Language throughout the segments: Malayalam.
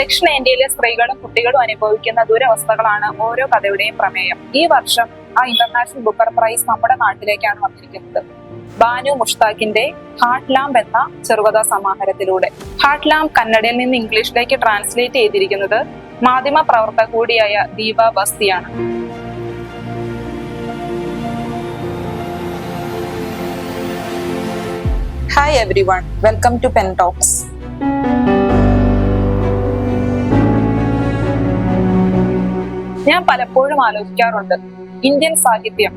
ദക്ഷിണേന്ത്യയിലെ സ്ത്രീകളും കുട്ടികളും അനുഭവിക്കുന്ന ദുരവസ്ഥകളാണ് ഓരോ കഥയുടെയും പ്രമേയം. ഈ വർഷം ആ ഇന്റർനാഷണൽ ബുക്കർ പ്രൈസ് നമ്മുടെ നാട്ടിലേക്കാണ് വന്നിരിക്കുന്നത്. ബാനു മുഷ്താഖിന്റെ ഹാർട്ട് ലാംബ് എന്ന ചെറുകഥാ സമാഹാരത്തിലൂടെ. ഹാർട്ട് ലാംബ് കന്നഡയിൽ നിന്ന് ഇംഗ്ലീഷിലേക്ക് ട്രാൻസ്ലേറ്റ് ചെയ്തിരിക്കുന്നത് മാധ്യമ പ്രവർത്തക കൂടിയായ Deepa ബസ്തിയാണ്. Hi every one welcome to pen talks ഞാൻ പലപ്പോഴും ആലോചിക്കാറുണ്ട്. ഇന്ത്യൻ സാഹിത്യം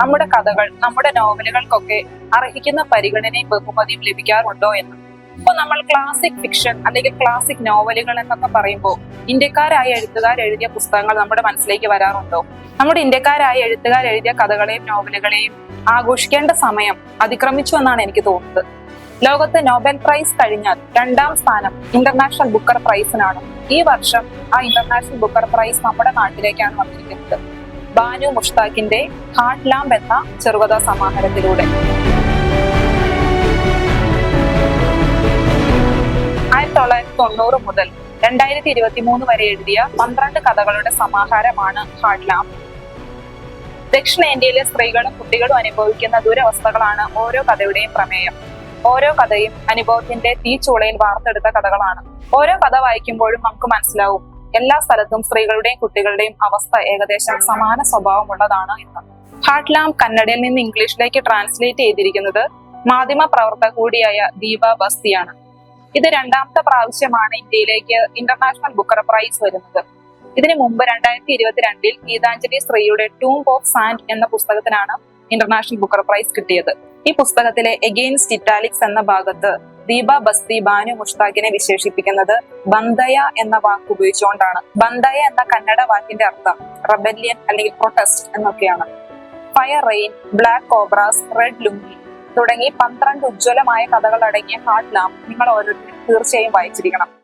നമ്മുടെ കഥകൾ നമ്മുടെ നോവലുകൾക്കൊക്കെ അർഹിക്കുന്ന പരിഗണനയും ബഹുമതിയും ലഭിക്കാറുണ്ടോ എന്ന്. ഇപ്പൊ നമ്മൾ ക്ലാസിക് ഫിക്ഷൻ അല്ലെങ്കിൽ ക്ലാസിക് നോവലുകൾ എന്നൊക്കെ പറയുമ്പോൾ ഇന്ത്യക്കാരായ എഴുത്തുകാർ എഴുതിയ പുസ്തകങ്ങൾ നമ്മുടെ മനസ്സിലേക്ക് വരാറുണ്ടോ? നമ്മുടെ ഇന്ത്യക്കാരായ എഴുത്തുകാർ എഴുതിയ കഥകളെയും നോവലുകളെയും ആഘോഷിക്കേണ്ട സമയം അതിക്രമിച്ചു എന്നാണ് എനിക്ക് തോന്നുന്നത്. ലോകത്ത് നോബൽ പ്രൈസ് കഴിഞ്ഞാൽ രണ്ടാം സ്ഥാനം ഇന്റർനാഷണൽ ബുക്കർ പ്രൈസിനാണ്. ഈ വർഷം ആ ഇന്റർനാഷണൽ ബുക്കർ പ്രൈസ് നമ്മുടെ നാട്ടിലേക്കാണ് വന്നിരിക്കുന്നത്. ബാനു മുഷ്താഖിന്റെ ഹാർട്ട് ലാംബ് എന്ന ചെറുകഥാ സമാഹാരത്തിലൂടെ. ആയിരത്തി തൊള്ളായിരത്തി തൊണ്ണൂറ് മുതൽ രണ്ടായിരത്തി ഇരുപത്തി മൂന്ന് വരെ എഴുതിയ പന്ത്രണ്ട് കഥകളുടെ സമാഹാരമാണ് ഹാർട്ട് ലാംബ് ദക്ഷിണേന്ത്യയിലെ സ്ത്രീകളും കുട്ടികളും അനുഭവിക്കുന്ന ദുരവസ്ഥകളാണ് ഓരോ കഥയുടെയും പ്രമേയം. ഓരോ കഥയും അനുഭവത്തിന്റെ തീച്ചൂളയിൽ വാർത്തെടുത്ത കഥകളാണ്. ഓരോ കഥ വായിക്കുമ്പോഴും നമുക്ക് മനസ്സിലാവും. എല്ലാ സ്ഥലത്തും സ്ത്രീകളുടെയും കുട്ടികളുടെയും അവസ്ഥ ഏകദേശം സമാന സ്വഭാവമുള്ളതാണ് എന്ന്. ഹാർട്ട് ലാം കന്നഡയിൽ നിന്ന് ഇംഗ്ലീഷിലേക്ക് ട്രാൻസ്ലേറ്റ് ചെയ്തിരിക്കുന്നത് മാധ്യമ പ്രവർത്തക കൂടിയായ ദീപ ബസ്തിയാണ്. ഇത് രണ്ടാമത്തെ പ്രാവശ്യമാണ് ഇന്ത്യയിലേക്ക് ഇന്റർനാഷണൽ ബുക്കർ പ്രൈസ് വരുന്നത്. ഇതിനു മുമ്പ് രണ്ടായിരത്തി ഇരുപത്തിരണ്ടിൽ ഗീതാഞ്ജലി സ്ത്രീയുടെ ടൂംബ് ഓഫ് സാൻഡ് എന്ന പുസ്തകത്തിനാണ് ഇന്റർനാഷണൽ ബുക്കർ പ്രൈസ് കിട്ടിയത്. ഈ പുസ്തകത്തിലെ എഗെയിൻസ്റ്റ് ഇറ്റാലിക്സ് എന്ന ഭാഗത്ത് ദീപ ബസ്തി ബാനു മുഷ്താഖിനെ വിശേഷിപ്പിക്കുന്നത് ബന്ദയ എന്ന വാക്ക് ഉപയോഗിച്ചുകൊണ്ടാണ്. ബന്ദയ എന്ന കന്നഡ വാക്കിന്റെ അർത്ഥം റബല്യൻ അല്ലെങ്കിൽ പ്രൊട്ടസ്റ്റ് എന്നൊക്കെയാണ്. Fire rain black cobras red lungi തുടങ്ങി പന്ത്രണ്ട് ഉജ്ജ്വലമായ കഥകൾ അടങ്ങിയ ഹാർട്ട് ലാം നിങ്ങൾ ഓരോരുത്തരും തീർച്ചയായും വായിച്ചിരിക്കണം.